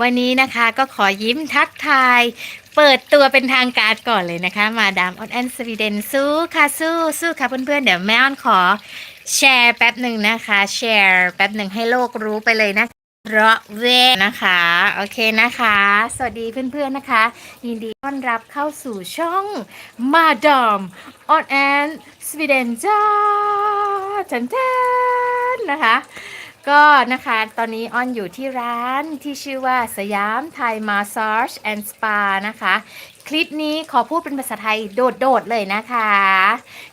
วันนี้นะคะก็ขอยิ้มทักทาย เปิดตัวเป็นทางการก่อนเลยนะคะ มาดามออนแอนสวีเดนสู้ค่ะสู้สู้ค่ะเพื่อนๆเดี๋ยวแม่ออนขอแชร์แป๊บหนึ่งนะคะ แชร์แป๊บหนึ่งให้โลกรู้ไปเลยนะเพราะเวนะคะ โอเคนะคะ สวัสดีเพื่อนๆนะคะ ยินดีต้อนรับเข้าสู่ช่องมาดามออนแอนสวีเดนจ้าจันเทนนะคะ ก็นะคะตอนนี้ออนอยู่ที่ร้านที่ชื่อว่าสยามไทยมาซ a จ e แอนด์สปานะคะ คลิปนี้ขอพูดเป็นภาษาไทยโดดๆเลยนะคะ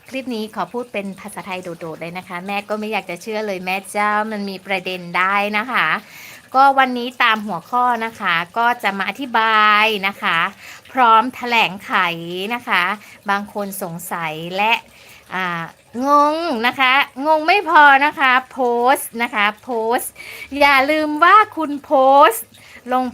คลิปนี้ขอพูดเป็นภาษาไทยโดดๆเลยนะคะ แม่ก็ไม่อยากจะเชื่อเลยแม่เจ้ามันมีประเด็นได้นะคะ ก็วันนี้ตามหัวข้อนะคะก็จะมาอธิบายนะคะ พร้อมแถลงไขนะคะ บางคนสงสัยและ อ่างงนะคะ งงไม่พอนะคะโพสต์นะคะโพสต์อย่าลืมว่าคุณโพสต์ลง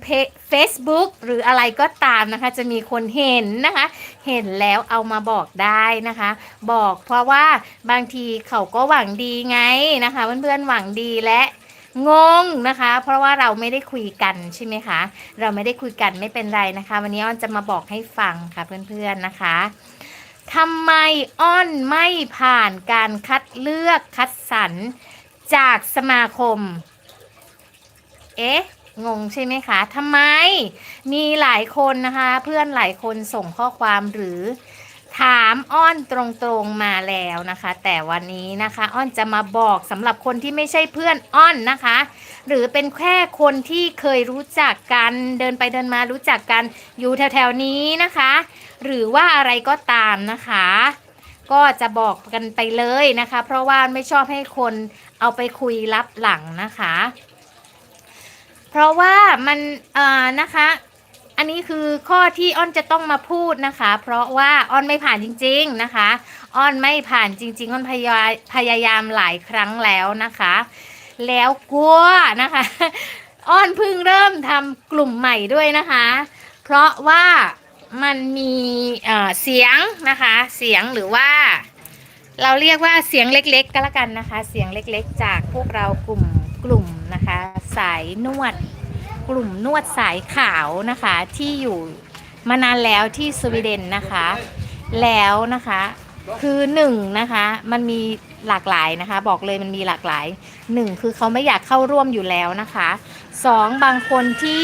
เฟซบุ๊กหรืออะไรก็ตามนะคะ จะมีคนเห็นนะคะ เห็นแล้วเอามาบอกได้นะคะ บอกเพราะว่าบางทีเขาก็หวังดีไงนะคะ เพื่อนๆหวังดีและงงนะคะ เพราะว่าเราไม่ได้คุยกันใช่ไหมคะ เราไม่ได้คุยกันไม่เป็นไรนะคะ วันนี้อ้อนจะมาบอกให้ฟังค่ะเพื่อนๆนะคะ ทำไมอ้อนไม่ผ่านการคัดเลือกคัดสรรจากสมาคม เอ๊ะ งงใช่ไหมคะทำไม มีหลายคนนะคะ เพื่อนหลายคนส่งข้อความหรือ ถามอ้อนตรงๆมาแล้วนะคะ แต่วันนี้นะคะ อ้อนจะมาบอกสำหรับคนที่ไม่ใช่เพื่อนอ้อนนะคะ หรือเป็นแค่คนที่เคยรู้จักกันเดินไปเดินมารู้จักกันอยู่แถวๆนี้นะคะ หรือว่าอะไรก็ตามนะคะ ก็จะบอกกันไปเลยนะคะ เพราะว่าไม่ชอบให้คนเอาไปคุยลับหลังนะคะ เพราะว่ามันเอ่อนะคะ อันนี้คือข้อที่อ้อนจะต้องมาพูดนะคะ เพราะว่าอ้อนไม่ผ่านจริง ๆนะคะ อ้อนไม่ผ่านจริง ๆ อ้อนพยายามพยายามหลายครั้งแล้วนะคะ แล้วกลัวนะคะ อ้อนเพิ่งเริ่มทำกลุ่มใหม่ด้วยนะคะ เพราะว่ามันมีเอ่อเสียงนะคะ เสียงหรือว่า เราเรียกว่าเสียงเล็กๆก็แล้วกันนะคะ เสียงเล็กๆ จากพวกเรากลุ่มกลุ่มนะคะ สายนวด กลุ่มนวดสายขาวนะคะที่อยู่มานานแล้วที่สวีเดนนะคะ แล้วนะคะคือหนึ่งนะคะมันมีหลากหลายนะคะ บอกเลยมันมีหลากหลายหนึ่งคือเขาไม่อยากเข้าร่วมอยู่แล้วนะคะสองบางคนที่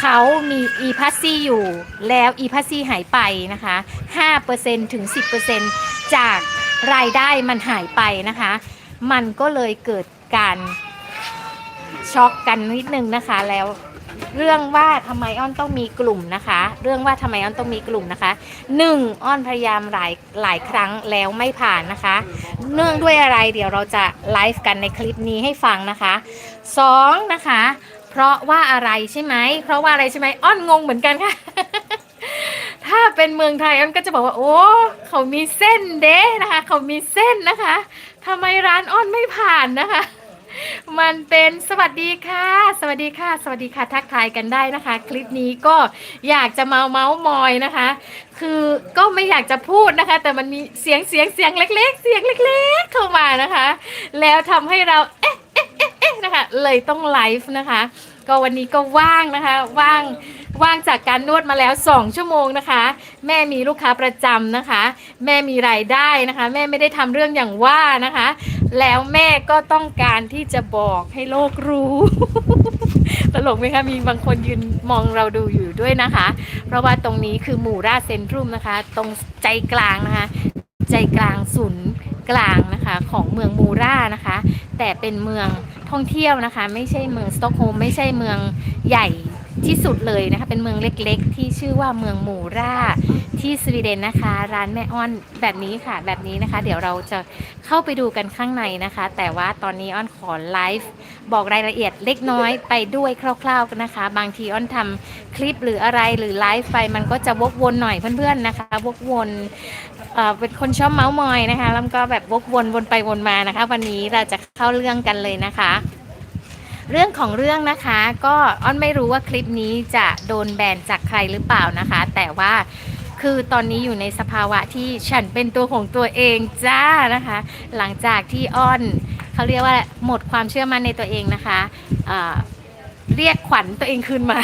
เขามีอีพัสซีอยู่แล้วอีพัสซีหายไปนะคะ5%ถึง 10%จากรายได้มันหายไปนะคะ มันก็เลยเกิดการ ช็อกกันนิดนึงนะคะ แล้วเรื่องว่าทำไมอ้อนต้องมีกลุ่มนะคะ เรื่องว่าทำไมอ้อนต้องมีกลุ่มนะคะหนึ่งอ้อนพยายามหลายหลายครั้งแล้วไม่ผ่านนะคะ เนื่องด้วยอะไรเดี๋ยวเราจะไลฟ์กันในคลิปนี้ให้ฟังนะคะสองนะคะ เพราะว่าอะไรใช่ไหมเพราะว่าอะไรใช่ไหมอ้อนงงเหมือนกันค่ะ ถ้าเป็นเมืองไทยอ้อนก็จะบอกว่า โอ้เขามีเส้นเด้นะคะ เขามีเส้นนะคะทำไมร้านอ้อนไม่ผ่านนะคะ มันเป็นสวัสดีค่ะ สวัสดีค่ะ สวัสดีค่ะ ทักทายกันได้นะคะ คลิปนี้ก็อยากจะเมาเมาส์มอยนะคะ คือก็ไม่อยากจะพูดนะคะ แต่มันมีเสียงเสียงเสียงเล็ก ๆ เสียงเล็ก ๆ เข้ามานะคะ แล้วทำให้เราเอ๊ะเอ๊ะเอ๊ะเอ๊ะนะคะ เลยต้องไลฟ์นะคะ ก็วันนี้ก็ว่างนะคะ ว่างว่างจากการนวดมาแล้ว 2 ชั่วโมงนะคะ แม่มีลูกค้าประจำนะคะ แม่มีรายได้นะคะ แม่ไม่ได้ทำเรื่องอย่างว่านะคะ แล้วแม่ก็ต้องการที่จะบอกให้โลกรู้ ตลกไหมคะมีบางคนยืนมองเราดูอยู่ด้วยนะคะ เพราะว่าตรงนี้คือหมู่ราชเซ็นทรัลนะคะ ตรงใจกลางนะคะ ใจกลางศูนย์กลางนะคะของเมืองมูรานะคะ แต่เป็นเมืองท่องเที่ยวนะคะ ไม่ใช่เมืองสตอกโฮล์มไม่ใช่เมืองใหญ่ ที่สุดเลยนะคะ เป็นเมืองเล็กๆ ที่ชื่อว่าเมืองมูราที่สวีเดนนะคะ ร้านแม่อ้อนแบบนี้ค่ะ แบบนี้นะคะ เดี๋ยวเราจะเข้าไปดูกันข้างในนะคะ แต่ว่าตอนนี้อ้อนขอไลฟ์บอกรายละเอียดเล็กน้อยไปด้วยคร่าวๆนะคะ บางทีอ้อนทำคลิปหรืออะไรหรือไลฟ์ไปมันก็จะวกวนหน่อยเพื่อนๆนะคะ วกวนเอ่อเป็นคนชอบเมาส์มอยนะคะ แล้วก็แบบวกวนวนไปวนมานะคะ วันนี้เราจะเข้าเรื่องกันเลยนะคะ เรื่องของเรื่องนะคะ ก็อ้อนไม่รู้ว่าคลิปนี้จะโดนแบนจากใครหรือเปล่านะคะ แต่ว่าคือตอนนี้อยู่ในสภาวะที่ฉันเป็นตัวของตัวเองจ้านะคะ หลังจากที่อ้อนเขาเรียกว่าหมดความเชื่อมั่นในตัวเองนะคะ เรียกขวัญตัวเองคืนมา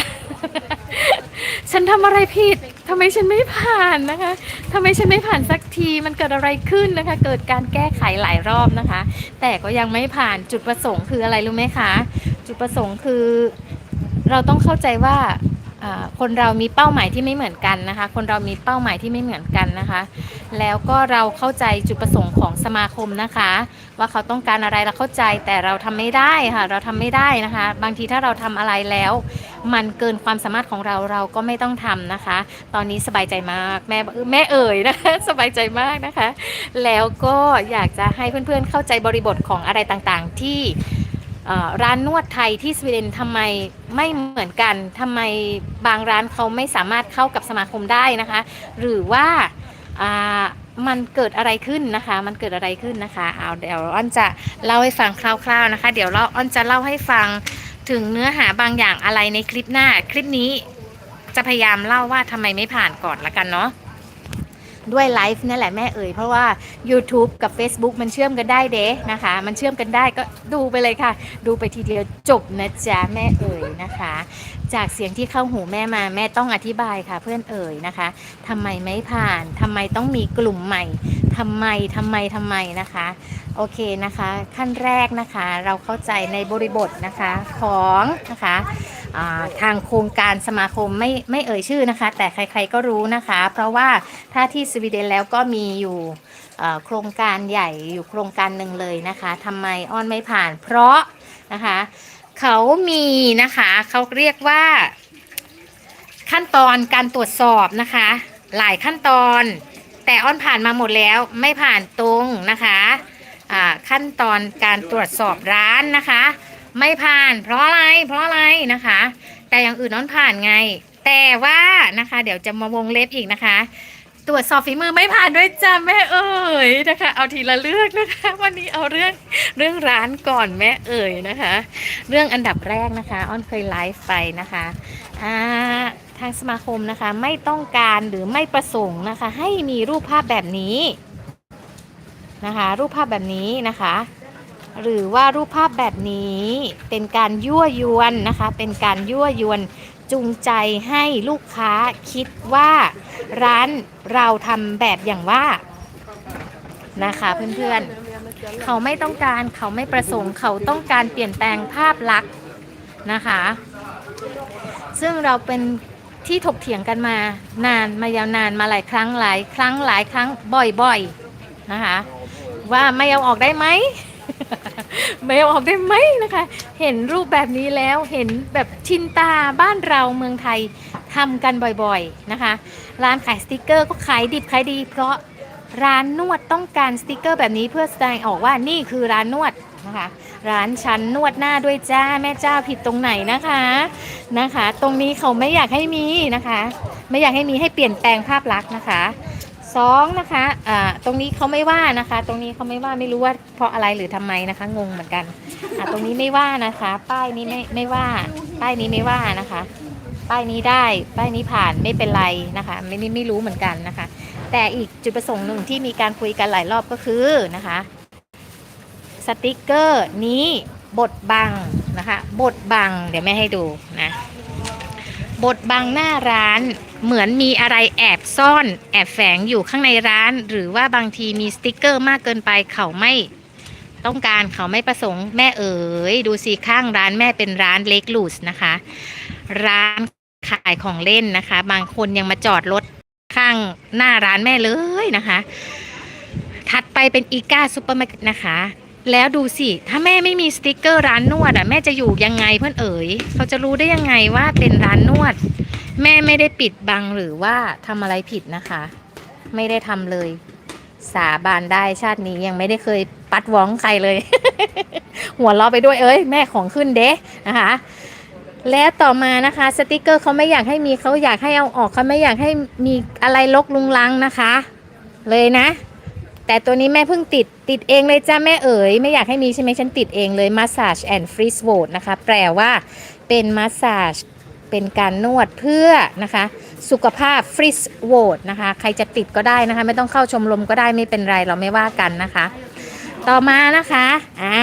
ฉันทำอะไรผิดทำไมฉันไม่ผ่านนะคะทำไมฉันไม่ผ่านสักทีมันเกิดอะไรขึ้นนะคะ เกิดการแก้ไขหลายรอบนะคะ แต่ก็ยังไม่ผ่านจุดประสงค์คืออะไรรู้ไหมคะ จุดประสงค์คือ เราต้องเข้าใจว่า คนเรามีเป้าหมายที่ไม่เหมือนกันนะคะ คนเรามีเป้าหมายที่ไม่เหมือนกันนะคะ แล้วก็เราเข้าใจจุดประสงค์ของสมาคมนะคะ ว่าเขาต้องการอะไรเราเข้าใจแต่เราทำไม่ได้ค่ะ เราทำไม่ได้นะคะ บางทีถ้าเราทำอะไรแล้ว มันเกินความสามารถของเราเราก็ไม่ต้องทำนะคะ ตอนนี้สบายใจมากแม่แม่เอ่ยนะคะสบายใจมากนะคะ แล้วก็อยากจะให้เพื่อนๆเข้าใจบริบทของอะไรต่างๆ ที่ ร้านนวดไทยที่สวีเดนทำไมไม่เหมือนกันทำไมบางร้านเขาไม่สามารถเข้ากับสมาคมได้นะคะ หรือว่ามันเกิดอะไรขึ้นนะคะ มันเกิดอะไรขึ้นนะคะ เอาเดี๋ยวอ้อนจะเล่าให้ฟังคร่าวๆนะคะ เดี๋ยวเราอ้อนจะเล่าให้ฟังถึงเนื้อหาบางอย่างอะไรในคลิปหน้า คลิปนี้จะพยายามเล่าว่าทำไมไม่ผ่านก่อนละกันเนาะ ด้วยไลฟ์นั่นแหละแม่เอ่ยเพราะว่า YouTube กับ Facebook มันเชื่อมกันได้เด้นะคะ มันเชื่อมกันได้ก็ดูไปเลยค่ะ ดูไปทีเดียวจบนะจ๊ะแม่เอ่ยนะคะ จากเสียงที่เข้าหูแม่มาแม่ต้องอธิบายค่ะ เพื่อนเอ่ยนะคะทำไมไม่ผ่านทำไมต้องมีกลุ่มใหม่ทำไมทำไมทำไมนะคะ โอเคนะคะ ขั้นแรกนะคะ เราเข้าใจในบริบทนะคะของนะคะ อ่าทางโครงการสมาคมไม่ไม่เอ่ยชื่อนะคะ แต่ใครๆก็รู้นะคะ เพราะว่าถ้าที่สวีเดนแล้วก็มีอยู่เอ่อโครงการใหญ่อยู่โครงการหนึ่งเลยนะคะทำไมอ้อนไม่ผ่าน เพราะนะคะเขามีนะคะเขาเรียกว่า ขั้นตอนการตรวจสอบนะคะ หลายขั้นตอน แต่อ้อนผ่านมาหมดแล้วไม่ผ่านตรงนะคะอ่าขั้นตอนการตรวจสอบร้านนะคะ ไม่ผ่าน เพราะอะไร เพราะอะไรนะคะ แต่อย่างอื่นอ้อนผ่านไง แต่ว่านะคะ เดี๋ยวจะมาวงเล็บอีกนะคะ ตรวจสอบฝีมือไม่ผ่านด้วยจ้าแม่เอ๋ยนะคะ เอาทีละเรื่องนะคะ วันนี้เอาเรื่องเรื่องร้านก่อนแม่เอ๋ยนะคะ เรื่องอันดับแรกนะคะอ้อนเคยไลฟ์ไปนะคะอ่าทางสมาคมนะคะไม่ต้องการหรือไม่ประสงค์นะคะ ให้มีรูปภาพแบบนี้นะคะ รูปภาพแบบนี้นะคะ หรือว่ารูปภาพแบบนี้เป็นการยั่วยวนนะคะ เป็นการยั่วยวนจูงใจให้ลูกค้าคิดว่าร้านเราทำแบบอย่างว่านะคะเพื่อนๆ เขาไม่ต้องการเขาไม่ประสงค์เขาต้องการเปลี่ยนแปลงภาพลักษณ์นะคะ ซึ่งเราเป็นที่ถกเถียงกันมานานมายาวนานมาหลายครั้งหลายครั้งหลายครั้งบ่อยๆนะคะว่าไม่เอาออกได้ไหม ไม่เอาออกได้ไหมนะคะ เห็นรูปแบบนี้แล้วเห็นแบบชินตาบ้านเราเมืองไทยทำกันบ่อยๆนะคะ ร้านขายสติกเกอร์ก็ขายดิบขายดี เพราะร้านนวดต้องการสติกเกอร์แบบนี้เพื่อแสดงออกว่านี่คือร้านนวดนะคะ ร้านชั้นนวดหน้าด้วยจ้าแม่เจ้าผิดตรงไหนนะคะนะคะ ตรงนี้เขาไม่อยากให้มีนะคะ ไม่อยากให้มีให้เปลี่ยนแปลงภาพลักษณ์นะคะ สองนะคะอ่าตรงนี้เขาไม่ว่านะคะ ตรงนี้เขาไม่ว่าไม่รู้ว่าเพราะอะไรหรือทำไมนะคะ งงเหมือนกันอ่าตรงนี้ไม่ว่านะคะ ป้ายนี้ไม่ไม่ว่า ป้ายนี้ไม่ว่านะคะ ป้ายนี้ได้ ป้ายนี้ผ่านไม่เป็นไรนะคะไม่ไม่ไม่รู้เหมือนกันนะคะ แต่อีกจุดประสงค์หนึ่งที่มีการคุยกันหลายรอบก็คือนะคะสติกเกอร์นี้บดบังนะคะบดบังเดี๋ยวแม่ให้ดูนะ บดบังหน้าร้านเหมือนมีอะไรแอบซ่อน แอบแฝงอยู่ข้างในร้าน หรือว่าบางทีมีสติกเกอร์มากเกินไปเขาไม่ต้องการเขาไม่ประสงค์แม่เอ๋ยดูสิข้างร้านแม่เป็นร้านเล็กลูสนะคะ ร้านขายของเล่นนะคะ บางคนยังมาจอดรถข้างหน้าร้านแม่เลยนะคะ ถัดไปเป็นอีกาซูเปอร์มาร์เก็ตนะคะ แล้วดูสิ ถ้าแม่ไม่มีสติกเกอร์ร้านนวดอะแม่จะอยู่ยังไงเพื่อนเอ๋ยเขาจะรู้ได้ยังไงว่าเป็นร้านนวด แม่ไม่ได้ปิดบังหรือว่าทำอะไรผิดนะคะ ไม่ได้ทำเลย สาบานได้ชาตินี้ยังไม่ได้เคยปัดหวองใครเลย หัวเราะไปด้วยเอ้ยแม่ของขึ้นเด้นะคะ แล้วต่อมานะคะสติกเกอร์เขาไม่อยากให้มีเขาอยากให้เอาออกเขาไม่อยากให้มีอะไรลกลุงลังนะคะ เลยนะ แต่ตัวนี้แม่เพิ่งติดติดเองเลยจ้าแม่เอ๋ยไม่อยากให้มีใช่ไหมฉันติดเองเลย Massage and Freeze w o d นะคะ แปลว่าเป็น Massage เป็นการนวดเพื่อนะคะ สุขภาพ Freeze w o d นะคะ ใครจะติดก็ได้นะคะ ไม่ต้องเข้าชมรมก็ได้ไม่เป็นไรเราไม่ว่ากันนะคะ ต่อมานะคะอ่า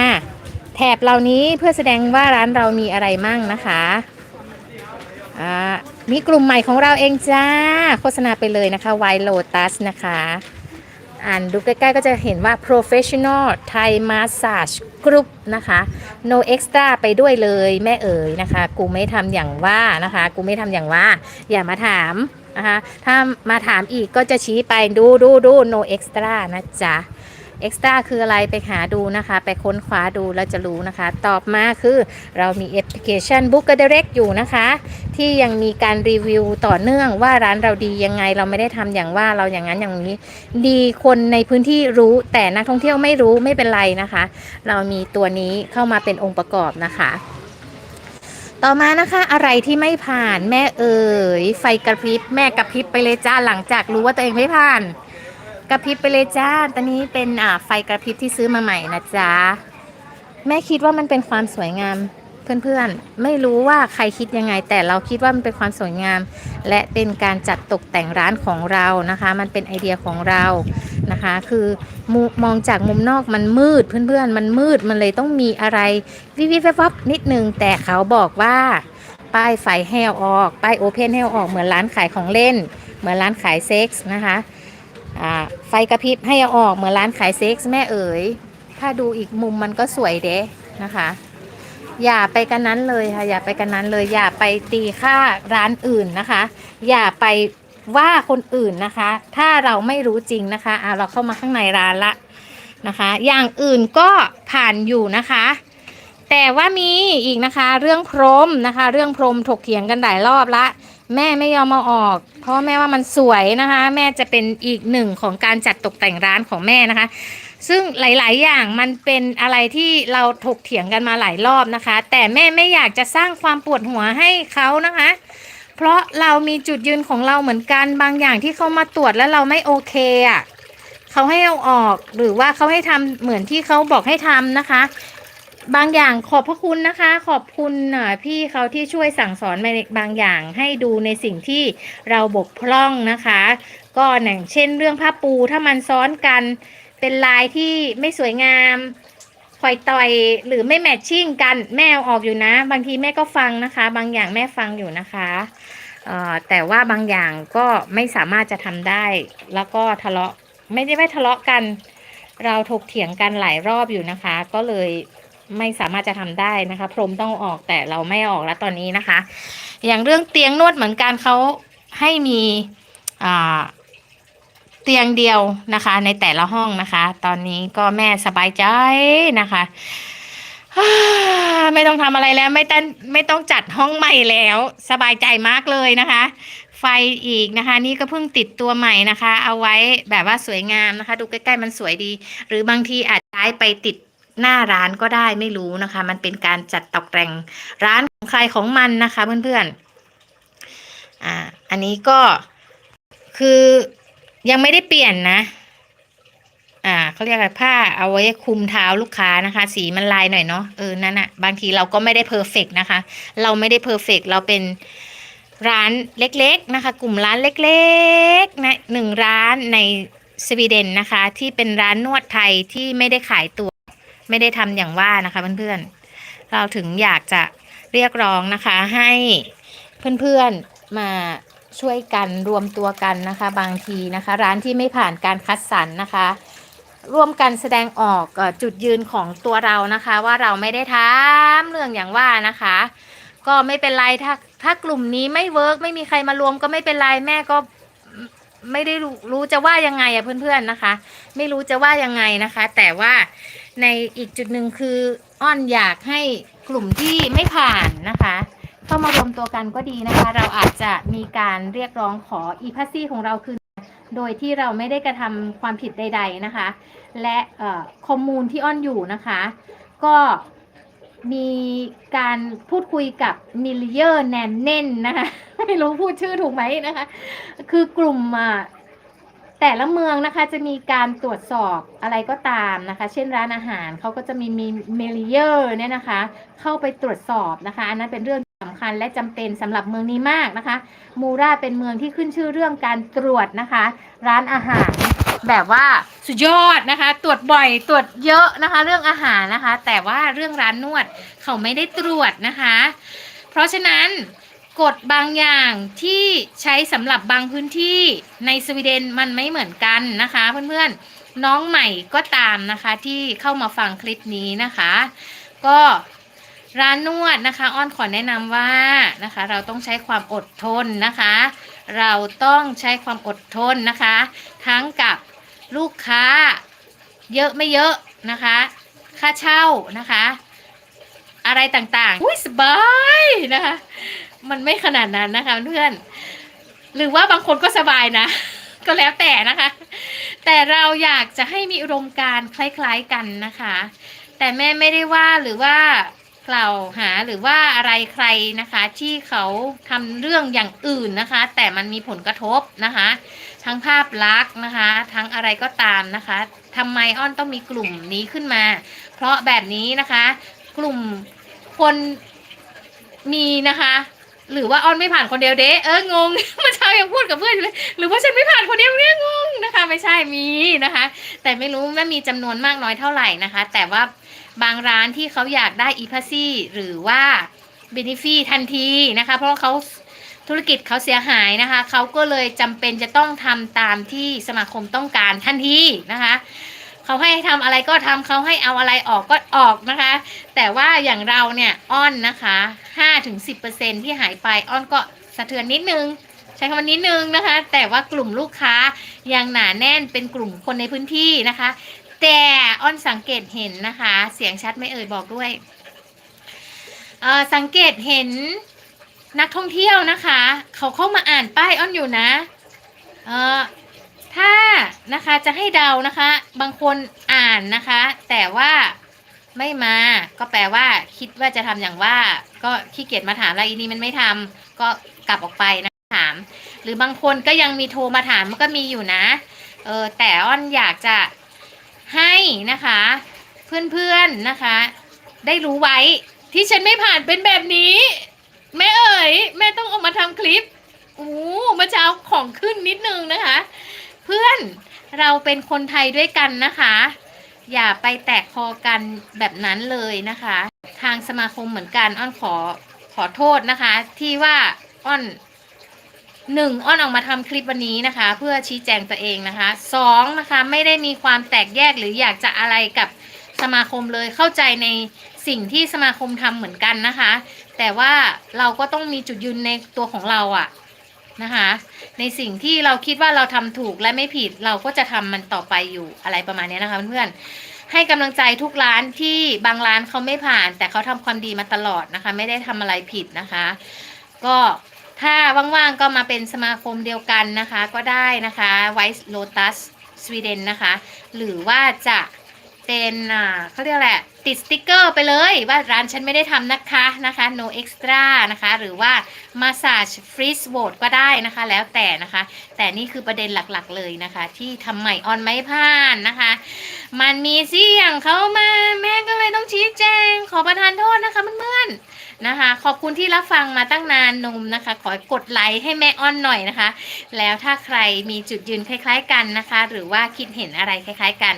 แถบเหล่านี้เพื่อแสดงว่าร้านเรามีอะไรมั่งนะคะอ่ามีกลุ่มใหม่ของเราเองจ้า โฆษณาไปเลยนะคะ White Lotus นะคะ อ่านดูใกล้ๆก็จะเห็นว่า professional Thai massage group นะคะ no extra ไปด้วยเลยแม่เอ๋ยนะคะ กูไม่ทำอย่างว่านะคะ กูไม่ทำอย่างว่า อย่ามาถามนะคะ ถ้ามาถามอีกก็จะชี้ไปดูดูดู no extra นะจ๊ะ extra คืออะไรไปหาดูนะคะ ไปค้นคว้าดูแล้วจะรู้นะคะ ตอบมาคือเรามีแอปพลิเคชัน Book Direct อยู่นะคะ ที่ยังมีการรีวิวต่อเนื่องว่าร้านเราดียังไงเราไม่ได้ทำอย่างว่าเราอย่างนั้นอย่างนี้ ดีคนในพื้นที่รู้แต่นักท่องเที่ยวไม่รู้ไม่เป็นไรนะคะ เรามีตัวนี้เข้ามาเป็นองค์ประกอบนะคะต่อมานะคะอะไรที่ไม่ผ่านแม่เอ๋ยไฟกระพริบแม่กระพริบไปเลยจ้าหลังจากรู้ว่าตัวเองไม่ผ่าน กระพริบไปเลยจ้า ตอนนี้เป็นอ่าไฟกระพริบที่ซื้อมาใหม่นะจ๊ะ แม่คิดว่ามันเป็นความสวยงาม เพื่อนๆ ไม่รู้ว่าใครคิดยังไง แต่เราคิดว่ามันเป็นความสวยงาม และเป็นการจัดตกแต่งร้านของเรานะคะ มันเป็นไอเดียของเรานะคะ คือมมองจากมุมนอกมันมืดเพื่อนๆ มันมืดมันเลยต้องมีอะไรวิวิบวับวับนิดนึง แต่เขาบอกว่าป้ายไฟให้เอาออก ป้ายโอเพนให้เอาออกเหมือนร้านขายของเล่น เหมือนร้านขายเซ็กส์นะคะ ไฟกระพริบให้เอาออกเหมือนร้านขายเซ็กส์แม่เอ๋ย ถ้าดูอีกมุมมันก็สวยเด้นะคะ อย่าไปกันนั้นเลยค่ะ อย่าไปกันนั้นเลย อย่าไปตีค่าร้านอื่นนะคะ อย่าไปว่าคนอื่นนะคะ ถ้าเราไม่รู้จริงนะคะอะเราเข้ามาข้างในร้านละนะคะ อย่างอื่นก็ผ่านอยู่นะคะ แต่ว่ามีอีกนะคะ เรื่องพรมนะคะ เรื่องพรมถกเถียงกันหลายรอบละ แม่ไม่ยอมมาออก เพราะแม่ว่ามันสวยนะคะ แม่จะเป็นอีกหนึ่งของการจัดตกแต่งร้านของแม่นะคะ ซึ่งหลาย ๆ อย่างมันเป็นอะไรที่เราถกเถียงกันมาหลายรอบนะคะ แต่แม่ไม่อยากจะสร้างความปวดหัวให้เขานะคะ เพราะเรามีจุดยืนของเราเหมือนกันบางอย่างที่เขามาตรวจแล้วเราไม่โอเคอะเขาให้เอาออกหรือว่าเขาให้ทำเหมือนที่เขาบอกให้ทำนะคะ บางอย่างขอบพระคุณนะคะ ขอบคุณพี่เขาที่ช่วยสั่งสอนมาบางอย่างให้ดูในสิ่งที่เราบกพร่องนะคะ ก็อย่างเช่นเรื่องผ้าปูถ้ามันซ้อนกันเป็นลายที่ไม่สวยงามคอยต่อยหรือไม่แมทชิ่งกันแม่ออกอยู่นะ บางทีแม่ก็ฟังนะคะ บางอย่างแม่ฟังอยู่นะคะแต่ว่าบางอย่างก็ไม่สามารถจะทำได้ แล้วก็ทะเลาะไม่ได้ไม่ทะเลาะกัน เราถกเถียงกันหลายรอบอยู่นะคะ ก็เลย ไม่สามารถจะทำได้นะคะ พรมต้องออกแต่เราไม่ออกแล้วตอนนี้นะคะ อย่างเรื่องเตียงนวดเหมือนกันเขาให้มีเตียงเดียวนะคะ ในแต่ละห้องนะคะ ตอนนี้ก็แม่สบายใจนะคะไม่ต้องทำอะไรแล้วไม่ต้องไม่ต้องจัดห้องใหม่แล้ว สบายใจมากเลยนะคะ ไฟอีกนะคะ นี่ก็เพิ่งติดตัวใหม่นะคะ เอาไว้แบบว่าสวยงามนะคะ ดูใกล้ๆมันสวยดี หรือบางทีอาจใช้ไปติด หน้าร้านก็ได้ไม่รู้นะคะ มันเป็นการจัดตกแต่งร้านของใครของมันนะคะ เพื่อนๆอ่า อันนี้ก็คือยังไม่ได้เปลี่ยนนะ อ่าเขาเรียกอะไรผ้าเอาไว้คลุมเท้าลูกค้านะคะ สีมันลายหน่อยเนาะเออนั่นอะบางทีเราก็ไม่ได้เพอร์เฟกนะคะ เราไม่ได้เพอร์เฟกเราเป็นร้านเล็กๆนะคะ กลุ่มร้านเล็กๆนะหนึ่งร้านในสวีเดนนะคะ ที่เป็นร้านนวดไทยที่ไม่ได้ขายตัว ไม่ได้ทำอย่างว่านะคะเพื่อนๆ เราถึงอยากจะเรียกร้องนะคะให้เพื่อนๆมาช่วยกันรวมตัวกันนะคะ บางทีนะคะ ร้านที่ไม่ผ่านการคัดสรรนะคะ ร่วมกันแสดงออกจุดยืนของตัวเรานะคะ ว่าเราไม่ได้ทำเรื่องอย่างว่านะคะ ก็ไม่เป็นไรถ้าถ้ากลุ่มนี้ไม่เวิร์กไม่มีใครมารวมก็ไม่เป็นไรแม่ก็ไม่ได้รู้รู้จะว่ายังไงอะเพื่อนๆนะคะ ไม่รู้จะว่ายังไงนะคะ แต่ว่า ในอีกจุดหนึ่งคืออ้อนอยากให้กลุ่มที่ไม่ผ่านนะคะเข้ามารวมตัวกันก็ดีนะคะ เราอาจจะมีการเรียกร้องขออีพัซซี่ของเราคืนโดยที่เราไม่ได้กระทำความผิดใด ๆนะคะ และเอ่อข้อมูลที่อ้อนอยู่นะคะ ก็มีการพูดคุยกับมิลเยอร์แนนเน่นนะคะ ไม่รู้พูดชื่อถูกไหมนะคะ คือกลุ่ม แต่ละเมืองนะคะจะมีการตรวจสอบอะไรก็ตามนะคะ เช่นร้านอาหารเขาก็จะมีมีเมิลเยอร์เนี่ยนะคะ เข้าไปตรวจสอบนะคะ อันนั้นเป็นเรื่องสำคัญและจำเป็นสำหรับเมืองนี้มากนะคะ มูราเป็นเมืองที่ขึ้นชื่อเรื่องการตรวจนะคะ ร้านอาหารแบบว่าสุดยอดนะคะ ตรวจบ่อยตรวจเยอะนะคะ เรื่องอาหารนะคะ แต่ว่าเรื่องร้านนวดเขาไม่ได้ตรวจนะคะ เพราะฉะนั้น กฎบางอย่างที่ใช้สำหรับบางพื้นที่ในสวีเดนมันไม่เหมือนกันนะคะ เพื่อนๆน้องใหม่ก็ตามนะคะที่เข้ามาฟังคลิปนี้นะคะ ก็ร้านนวดนะคะ อ้อนขอแนะนำว่านะคะ เราต้องใช้ความอดทนนะคะ เราต้องใช้ความอดทนนะคะ ทั้งกับลูกค้าเยอะไม่เยอะนะคะ ค่าเช่านะคะ อะไรต่างๆ อุ้ยสบายนะคะ มันไม่ขนาดนั้นนะคะเพื่อน หรือว่าบางคนก็สบายนะ ก็แล้วแต่นะคะ แต่เราอยากจะให้มีอุดมการคล้ายๆกันนะคะ แต่แม่ไม่ได้ว่าหรือว่ากล่าวหาหรือว่าอะไรใครนะคะ ที่เขาทำเรื่องอย่างอื่นนะคะ แต่มันมีผลกระทบนะคะ ทั้งภาพลักษณ์นะคะ ทั้งอะไรก็ตามนะคะทำไมอ้อนต้องมีกลุ่มนี้ขึ้นมา เพราะแบบนี้นะคะ กลุ่มคนมีนะคะ หรือว่าอ้อนไม่ผ่านคนเดียวเด้เอองงเมื่อเช้ายังพูดกับเพื่อนอยู่เลยหรือว่าฉันไม่ผ่านคนเดียวเนี่ยงงนะคะ ไม่ใช่มีนะคะ แต่ไม่รู้ว่ามีจำนวนมากน้อยเท่าไหร่นะคะ แต่ว่าบางร้านที่เขาอยากได้อีพาซี่หรือว่าเบนิฟีทันทีนะคะ เพราะเขาธุรกิจเขาเสียหายนะคะ เขาก็เลยจำเป็นจะต้องทำตามที่สมาคมต้องการทันทีนะคะ เขาให้ทำอะไรก็ทำเขาให้เอาอะไรออกก็ออกนะคะ แต่ว่าอย่างเราเนี่ยอ้อนนะคะ5-10%ที่หายไปอ้อนก็สะเทือนนิดนึง ใช้คำว่านิดนึงนะคะ แต่ว่ากลุ่มลูกค้ายังหนาแน่นเป็นกลุ่มคนในพื้นที่นะคะ แต่อ้อนสังเกตเห็นนะคะ เสียงชัดไม่เอ่ยบอกด้วยอ่อสังเกตเห็นนักท่องเที่ยวนะคะ เขาเข้ามาอ่านป้ายอ้อนอยู่นะ เออ ถ้านะคะจะให้เดานะคะ บางคนอ่านนะคะ แต่ว่าไม่มาก็แปลว่า คิดว่าจะทำอย่างว่า ก็ขี้เกียจมาถามแล้วอีนี่มันไม่ทำก็กลับออกไปนะถาม หรือบางคนก็ยังมีโทรมาถามมันก็มีอยู่นะ เออแต่อ้อนอยากจะให้นะคะ เพื่อนๆนะคะ ได้รู้ไว้ที่ฉันไม่ผ่านเป็นแบบนี้ แม่เอ๋ยแม่ต้องออกมาทำคลิปอู้เมื่อเช้าของขึ้นนิดนึงนะคะ เพื่อนเราเป็นคนไทยด้วยกันนะคะ อย่าไปแตกคอกันแบบนั้นเลยนะคะ ทางสมาคมเหมือนกันอ้อนขอขอโทษนะคะ ที่ว่าอ้อนหนึ่งอ้อนออกมาทำคลิปวันนี้นะคะ เพื่อชี้แจงตัวเองนะคะสองนะคะไม่ได้มีความแตกแยกหรืออยากจะอะไรกับสมาคมเลยเข้าใจในสิ่งที่สมาคมทำเหมือนกันนะคะ แต่ว่าเราก็ต้องมีจุดยืนในตัวของเราอะ นะคะ ในสิ่งที่เราคิดว่าเราทำถูกและไม่ผิดเราก็จะทำมันต่อไปอยู่อะไรประมาณนี้นะคะเพื่อนๆให้กำลังใจทุกร้านที่บางร้านเขาไม่ผ่าน แต่เขาทำความดีมาตลอดนะคะ ไม่ได้ทำอะไรผิดนะคะ ก็ถ้าว่างๆก็มาเป็นสมาคมเดียวกันนะคะ ก็ได้นะคะ White Lotus Sweden นะคะ หรือว่าจะ เป็นอ่าเขาเรียกแหละติดสติกเกอร์ไปเลย ว่าร้านฉันไม่ได้ทำนะคะนะคะ no extra นะคะ หรือว่า massage freeze w o r d ก็ได้นะคะ แล้วแต่นะคะ แต่นี่คือประเด็นหลักๆเลยนะคะ ที่ทำใหม่ออนไม่ผ่านนะคะ มันมีเสี่ยงเข้ามาแม่ก็เลยต้องชี้แจง ขอประทานโทษนะคะเพื่อนๆนะคะ ขอบคุณที่รับฟังมาตั้งนานนมนะคะ ขอกดไลค์ให้แม่อ้อนหน่อยนะคะ แล้วถ้าใครมีจุดยืนคล้าย ๆ กันนะคะ หรือว่าคิดเห็นอะไรคล้าย ๆ กัน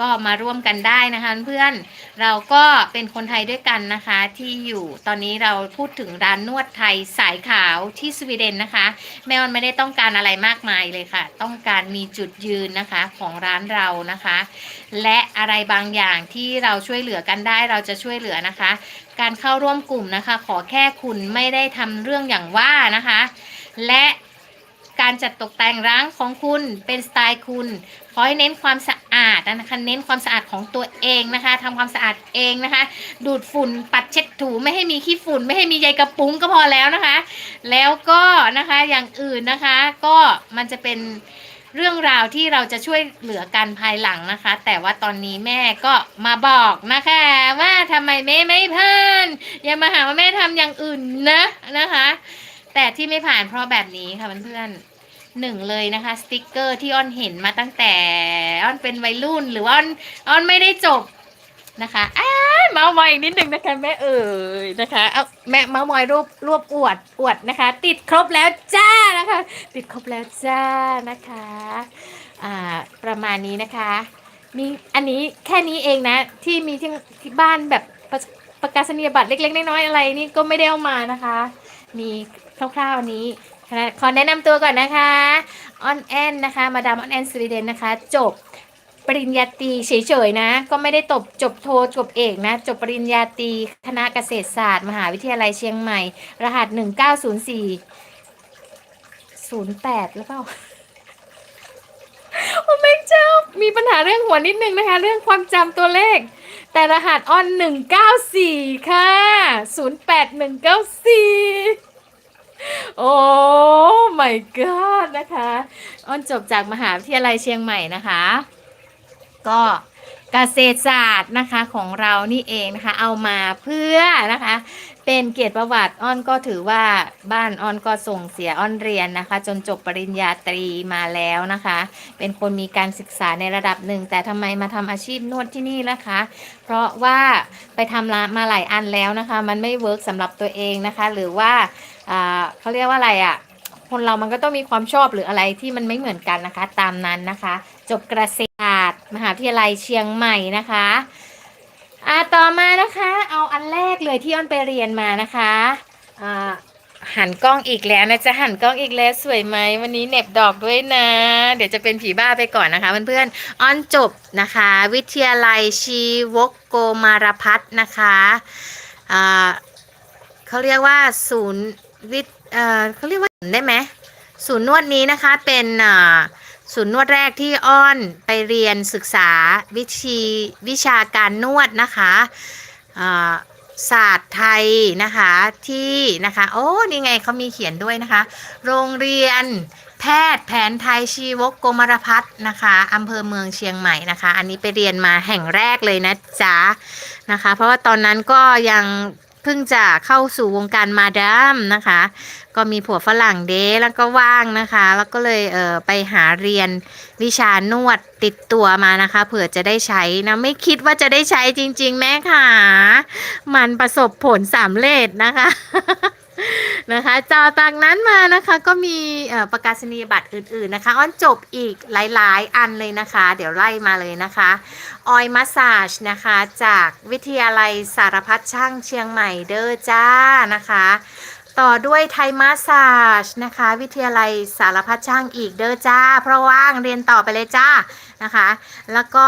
ก็มาร่วมกันได้นะคะเพื่อนเราก็เป็นคนไทยด้วยกันนะคะ ที่อยู่ตอนนี้เราพูดถึงร้านนวดไทยสายขาวที่สวีเดนนะคะ แม่ออนไม่ได้ต้องการอะไรมากมายเลยค่ะ ต้องการมีจุดยืนนะคะของร้านเรานะคะ และอะไรบางอย่างที่เราช่วยเหลือกันได้เราจะช่วยเหลือนะคะ การเข้าร่วมกลุ่มนะคะ ขอแค่คุณไม่ได้ทำเรื่องอย่างว่านะคะ และ การจัดตกแต่งร้านของคุณเป็นสไตล์คุณขอให้เน้นความสะอาดนะคะเน้นความสะอาดของตัวเองนะคะทำความสะอาดเองนะคะ ดูดฝุ่นปัดเช็ดถูไม่ให้มีขี้ฝุ่น ไม่ให้มีใยกระปุ้งก็พอแล้วนะคะ แล้วก็นะคะอย่างอื่นนะคะ ก็มันจะเป็นเรื่องราวที่เราจะช่วยเหลือกันภายหลังนะคะ แต่ว่าตอนนี้แม่ก็มาบอกนะคะ ว่าทำไมแม่ไม่ผ่านอย่ามาหาว่าแม่ทำอย่างอื่นนะนะคะ แต่ที่ไม่ผ่านเพราะแบบนี้ค่ะเพื่อนๆหนึ่งเลยนะคะสติกเกอร์ที่อ้อนเห็นมาตั้งแต่อ้อนเป็นวัยรุ่นหรือว่าอ้อนอ้อนไม่ได้จบนะคะอ้าเมาส์มอยอีกนิดหนึ่งนะคะแม่เอ๋ยนะคะเอาแม่เมาส์มอยรูปรวบอวดอวดนะคะ ติดครบแล้วจ้านะคะ ติดครบแล้วจ้านะคะอ่าประมาณนี้นะคะมีอันนี้แค่นี้เองนะ ที่มีที่ที่บ้านแบบประประกาศนียบัตรเล็กๆน้อยๆอะไรนี่ก็ไม่ได้เอามานะคะ มี คร่าวๆนี้ขอแนะนำตัวก่อนนะคะออนแอนนะคะ มาดามออนแอนสวีเดนนะคะ จบปริญญาตรีเฉยๆนะ ก็ไม่ได้ตบจบโทจบเอกนะ จบปริญญาตรีคณะเกษตรศาสตร์ มหาวิทยาลัยเชียงใหม่ รหัส 1904 08แล้วเปล่าโอ้แม่เจ้ามีปัญหาเรื่องหัวนิดนึงนะคะ เรื่องความจำตัวเลข แต่รหัสออน 194 ค่ะ 08194 โอ้ my god นะคะออนจบจากมหาวิทยาลัยเชียงใหม่นะคะ ก็เกษตรศาสตร์นะคะของเรานี่เองนะคะ เอามาเพื่อนะคะ เป็นเกียรติประวัติอ้อนก็ถือว่าบ้านอ้อนก็ส่งเสียอ้อนเรียนนะคะ จนจบปริญญาตรีมาแล้วนะคะ เป็นคนมีการศึกษาในระดับหนึ่ง แต่ทำไมมาทำอาชีพนวดที่นี่ล่ะคะ เพราะว่าไปทำร้านมาหลายอันแล้วนะคะ มันไม่เวิร์กสำหรับตัวเองนะคะ หรือว่า อ่าเขาเรียกว่าอะไรอะ่ะ คนเรามันก็ต้องมีความชอบหรืออะไรที่มันไม่เหมือนกันนะคะ ตามนั้นนะคะ จบเกษตรศาสตรมหาวิทยาลัยเชียงใหม่นะคะอ่าต่อมานะคะ เอาอันแรกเลยที่อ้อนไปเรียนมานะคะอ่าหันกล้องอีกแล้วนะจะหันกล้องอีกแล้วสวยไหมวันนี้เน็บดอกด้วยนะ เดี๋ยวจะเป็นผีบ้าไปก่อนนะคะเพื่อนๆอ้อนจบนะคะ วิทยาลัยชีวกโกมารพัฒน์นะคะอ่าเขาเรียกว่าศูนย์ วิทย์เอ่อเขาเรียกว่าได้ไหมศูนย์นวดนี้นะคะเป็นอ่าศูนย์นวดแรกที่อ้อนไปเรียนศึกษาวิธีวิชาการนวดนะคะอ่าศาสตร์ไทยนะคะที่นะคะโอ้นี่ไงเขามีเขียนด้วยนะคะ โรงเรียนแพทย์แผนไทยชีวกกรมรพัฒน์นะคะอำเภอเมืองเชียงใหม่นะคะ อันนี้ไปเรียนมาแห่งแรกเลยนะจ๊ะนะคะ เพราะว่าตอนนั้นก็ยัง เพิ่งจะเข้าสู่วงการมาดามนะคะ ก็มีผัวฝรั่งเด้แล้วก็ว่างนะคะ แล้วก็เลยเออไปหาเรียนวิชานวดติดตัวมานะคะเผื่อจะได้ใช้นะไม่คิดว่าจะได้ใช้จริง ๆ แม่ค่ะ มันประสบผลสำเร็จนะคะ นะคะจอจากนั้นมานะคะก็มีประกาศนียบัตรอื่นๆนะคะอ้อนจบอีกหลายๆ อันเลยนะคะ เดี๋ยวไล่มาเลยนะคะออยมัสซาจนะคะจากวิทยาลัยสารพัดช่างเชียงใหม่เด้อจ้านะคะต่อด้วยไทยมาสซาจนะคะ วิทยาลัยสารพัดช่างอีกเด้อจ้า เพราะว่างเรียนต่อไปเลยจ้านะคะ แล้วก็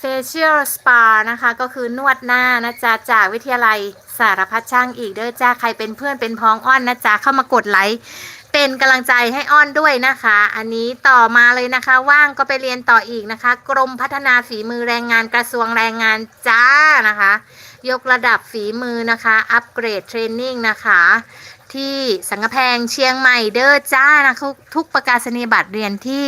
facial spa นะคะ ก็คือนวดหน้านะจ๊ะจากวิทยาลัยสารพัดช่างอีกเด้อจ้าใครเป็นเพื่อนเป็นพ้องอ้อนนะจ๊ะเข้ามากดไลค์เป็นกำลังใจให้อ้อนด้วยนะคะ อันนี้ต่อมาเลยนะคะ ว่างก็ไปเรียนต่ออีกนะคะ กรมพัฒนาฝีมือแรงงานกระทรวงแรงงานจ้านะคะ ยกระดับฝีมือนะคะ อัปเกรดเทรนนิ่งนะคะ ที่สังกะแพงเชียงใหม่เด้อจ้านะทุกทุกประกาศนียบัตรเรียนที่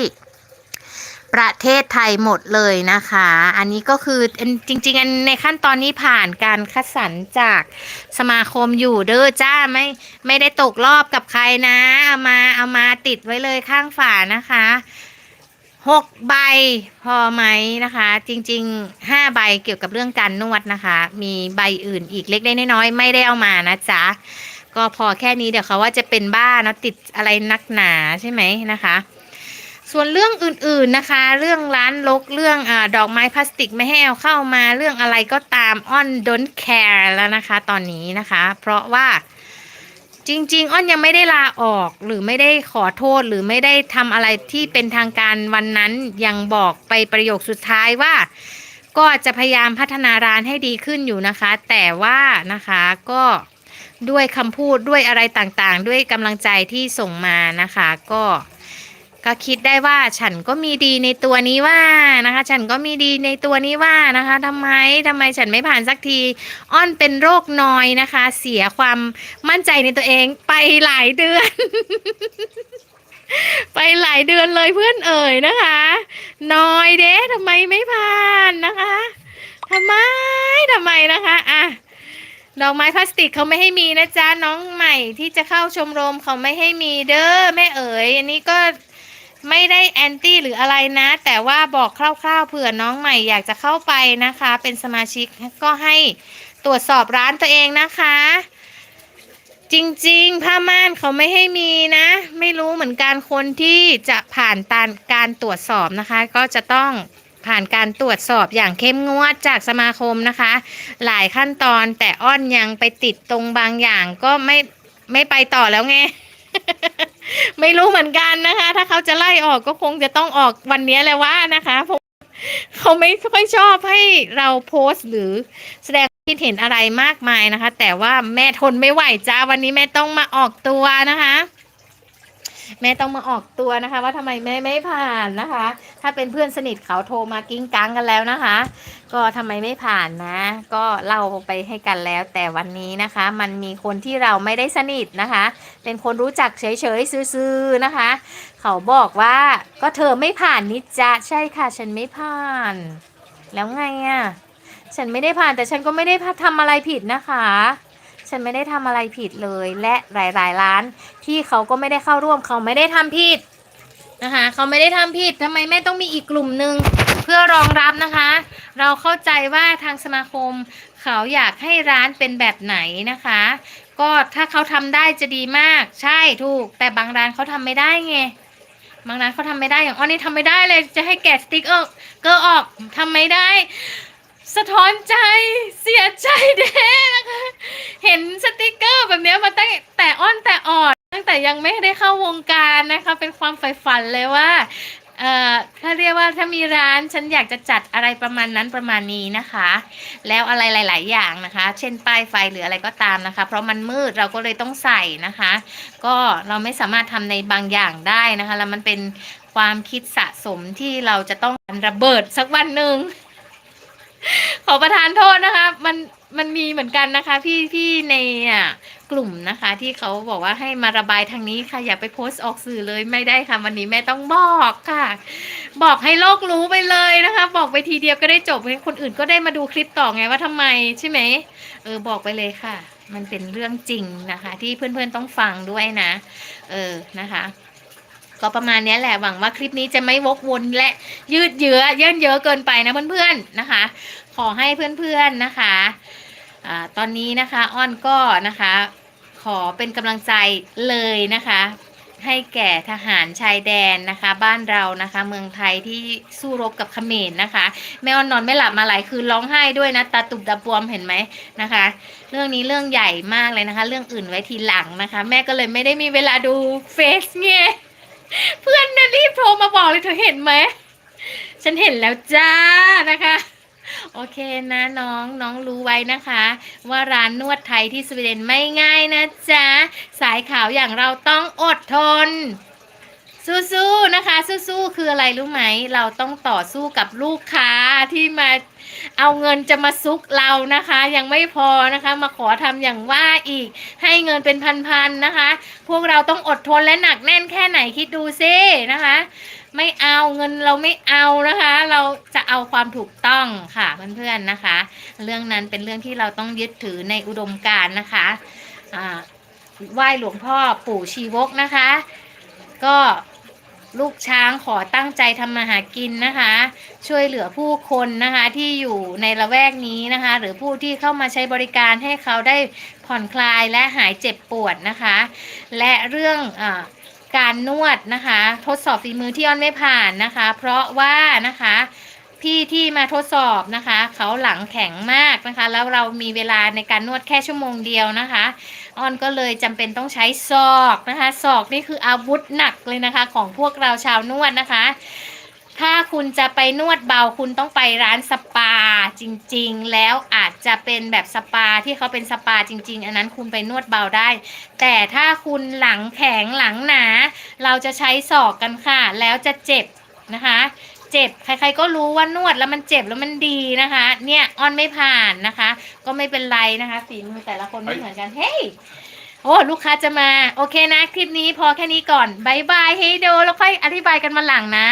ประเทศไทยหมดเลยนะคะ อันนี้ก็คือจริงๆในขั้นตอนนี้ผ่านการคัดสรรจากสมาคมอยู่เด้อจ้าไม่ไม่ได้ตกรอบกับใครนะ เอามาเอามาติดไว้เลยข้างฝานะคะหกใบพอไหมนะคะ จริงๆห้าใบเกี่ยวกับเรื่องการนวดนะคะ มีใบอื่นอีกเล็กๆน้อยไม่ได้เอามานะจ๊ะก็พอแค่นี้เดี๋ยวเขาว่าจะเป็นบ้าเนอะติดอะไรนักหนาใช่ไหมนะคะ ส่วนเรื่องอื่นๆนะคะ เรื่องร้านลกเรื่องอดอกไม้พลาสติกไม่ให้เอาเข้ามาเรื่องอะไรก็ตามอ้อน don't care แล้วนะคะ ตอนนี้นะคะ เพราะว่าจริง ๆ อ้อนยังไม่ได้ลาออกหรือไม่ได้ขอโทษหรือไม่ได้ทำอะไรที่เป็นทางการวันนั้นยังบอกไปประโยคสุดท้ายว่า ก็จะพยายามพัฒนาร้านให้ดีขึ้นอยู่นะคะ แต่ว่านะคะก็ด้วยคำพูดด้วยอะไรต่างๆ ด้วยกำลังใจที่ส่งมานะคะ ก็ ก็คิดได้ว่าฉันก็มีดีในตัวนี้ว่านะคะ ฉันก็มีดีในตัวนี้ว่านะคะทำไมทำไมฉันไม่ผ่านสักที อ้อนเป็นโรคนอยนะคะ เสียความมั่นใจในตัวเองไปหลายเดือน ไปหลายเดือนเลยเพื่อนเอ่ยนะคะนอยเด้ทำไมไม่ผ่านนะคะทำไมทำไมนะคะอะดอกไม้พลาสติกเขาไม่ให้มีนะจ๊ะน้องใหม่ที่จะเข้าชมรมเขาไม่ให้มีเด้อแม่เอ๋ยอันนี้ก็ ไม่ได้แอนตี้หรืออะไรนะ แต่ว่าบอกคร่าวๆเผื่อน้องใหม่อยากจะเข้าไปนะคะ เป็นสมาชิกก็ให้ตรวจสอบร้านตัวเองนะคะ จริงๆ ผ้าม่านเขาไม่ให้มีนะ ไม่รู้เหมือนกันคนที่จะผ่านตานการตรวจสอบนะคะ ก็จะต้องผ่านการตรวจสอบอย่างเข้มงวดจากสมาคมนะคะ หลายขั้นตอนแต่อ้อนยังไปติดตรงบางอย่างก็ไม่ไม่ไปต่อแล้วไง ไม่รู้เหมือนกันนะคะ ถ้าเขาจะไล่ออกก็คงจะต้องออกวันนี้แหละว่านะคะเพราะเขาไม่ค่อยชอบให้เราโพสต์หรือแสดงคิดเห็นอะไรมากมายนะคะ แต่ว่าแม่ทนไม่ไหวจ้าวันนี้แม่ต้องมาออกตัวนะคะ แม่ต้องมาออกตัวนะคะ ว่าทำไมแม่ไม่ผ่านนะคะ ถ้าเป็นเพื่อนสนิทเขาโทรมากิ้งกังกันแล้วนะคะ ก็ทำไมไม่ผ่านนะ ก็เล่าไปให้กันแล้ว แต่วันนี้นะคะ มันมีคนที่เราไม่ได้สนิทนะคะ เป็นคนรู้จักเฉยๆซื่อๆนะคะ เขาบอกว่าก็เธอไม่ผ่านนิจจะใช่ค่ะ ฉันไม่ผ่าน แล้วไงอะ่ะฉันไม่ได้ผ่านแต่ฉันก็ไม่ได้ทำอะไรผิดนะคะ ฉันไม่ได้ทำอะไรผิดเลย และหลาย ๆ ร้าน ที่เขาก็ไม่ได้เข้าร่วมเขาไม่ได้ทำผิดนะคะเขาไม่ได้ทำผิดทำไมแม่ต้องมีอีกกลุ่มหนึ่งเพื่อรองรับนะคะ เราเข้าใจว่าทางสมาคม เขาอยากให้ร้านเป็นแบบไหนนะคะ ก็ถ้าเขาทำได้จะดีมาก ใช่ถูก แต่บางร้านเขาทำไม่ได้ไงบางร้านเขาทำไม่ได้อย่างอ้อนนี่ทำไม่ได้เลยจะให้แกะสติ๊กเกอร์เกอร์ออกทำไม่ได้ สะท้อนใจเสียใจเด้นะคะ เห็นสติกเกอร์แบบนี้มาตั้งแต่อ้อนแต่ออดตั้งแต่ยังไม่ได้เข้าวงการนะคะ เป็นความใฝ่ฝันเลยว่าเอ่อถ้าเรียกว่าถ้ามีร้านฉันอยากจะจัดอะไรประมาณนั้นประมาณนี้นะคะ แล้วอะไรหลาย ๆ อย่างนะคะ เช่นป้ายไฟหรืออะไรก็ตามนะคะ เพราะมันมืดเราก็เลยต้องใส่นะคะ ก็เราไม่สามารถทำในบางอย่างได้นะคะ แล้วมันเป็นความคิดสะสมที่เราจะต้องระเบิดสักวันหนึ่ง ขอประทานโทษนะคะ มันมันมีเหมือนกันนะคะ พี่พี่ในอะกลุ่มนะคะ ที่เขาบอกว่าให้มาระบายทางนี้ค่ะ อย่าไปโพสต์ออกสื่อเลยไม่ได้ค่ะ วันนี้แม่ต้องบอกค่ะ บอกให้โลกรู้ไปเลยนะคะ บอกไปทีเดียวก็ได้จบให้คนอื่นก็ได้มาดูคลิปต่อไงว่าทำไมใช่ไหมเออบอกไปเลยค่ะ มันเป็นเรื่องจริงนะคะ ที่เพื่อนๆต้องฟังด้วยนะ เออนะคะ ก็ประมาณนี้แหละหวังว่าคลิปนี้จะไม่วกวนและยืดเยื้อเยินเยอะเกินไปนะเพื่อนๆนะคะ ขอให้เพื่อนๆนะคะอ่าตอนนี้นะคะอ้อนก็นะคะ ขอเป็นกำลังใจเลยนะคะ ให้แก่ทหารชายแดนนะคะ บ้านเรานะคะ เมืองไทยที่สู้รบกับเขมรนะคะแม่อ้อนนอนไม่หลับมาหลายคืนร้องไห้ด้วยนะตาตุบตาบวมเห็นไหมนะคะ เรื่องนี้เรื่องใหญ่มากเลยนะคะ เรื่องอื่นไว้ทีหลังนะคะ แม่ก็เลยไม่ได้มีเวลาดูเฟซไง เพื่อนน่ะรีบโทรมาบอกเลยเธอเห็นไหม ฉันเห็นแล้วจ้านะคะ โอเคนะน้องน้องรู้ไว้นะคะ ว่าร้านนวดไทยที่สวีเดนไม่ง่ายนะจ๊ะ สายขาวอย่างเราต้องอดทน สู้ๆนะคะ สู้ๆคืออะไรรู้ไหม เราต้องต่อสู้กับลูกค้าที่มาเอาเงินจะมาซุกเรานะคะ ยังไม่พอนะคะ มาขอทำอย่างว่าอีก ให้เงินเป็นพันๆนะคะ พวกเราต้องอดทนและหนักแน่นแค่ไหนคิดดูซินะคะ ไม่เอาเงินเราไม่เอานะคะ เราจะเอาความถูกต้องค่ะเพื่อนๆนะคะ เรื่องนั้นเป็นเรื่องที่เราต้องยึดถือในอุดมการณ์นะคะอ่าไหว้หลวงพ่อปู่ชีวกนะคะ ก็ ลูกช้างขอตั้งใจทำมาหากินนะคะ ช่วยเหลือผู้คนนะคะที่อยู่ในละแวกนี้นะคะ หรือผู้ที่เข้ามาใช้บริการให้เขาได้ผ่อนคลายและหายเจ็บปวดนะคะ และเรื่องอการนวดนะคะ ทดสอบฝีมือที่อ้อนไม่ผ่านนะคะ เพราะว่านะคะ พี่ที่มาทดสอบนะคะ เขาหลังแข็งมากนะคะ แล้วเรามีเวลาในการนวดแค่ชั่วโมงเดียวนะคะอ้อนก็เลยจำเป็นต้องใช้ศอกนะคะศอกนี่คืออาวุธหนักเลยนะคะ ของพวกเราชาวนวดนะคะ ถ้าคุณจะไปนวดเบาคุณต้องไปร้านสปาจริง ๆ แล้วอาจจะเป็นแบบสปาที่เขาเป็นสปาจริง ๆ อันนั้นคุณไปนวดเบาได้ แต่ถ้าคุณหลังแข็งหลังหนา เราจะใช้ศอกกันค่ะ แล้วจะเจ็บนะคะ เจ็บ ใครๆก็รู้ว่านวดแล้วมันเจ็บแล้วมันดีนะคะ เนี่ยอ้อนไม่ผ่านนะคะ ก็ไม่เป็นไรนะคะฝีมือแต่ละคนไม่เหมือนกันเฮ้ยโอ้ลูกค้าจะมา โอเคนะ คลิปนี้พอแค่นี้ก่อนบายบายเฮโดแล้วค่อยอธิบายกันมาหลังนะ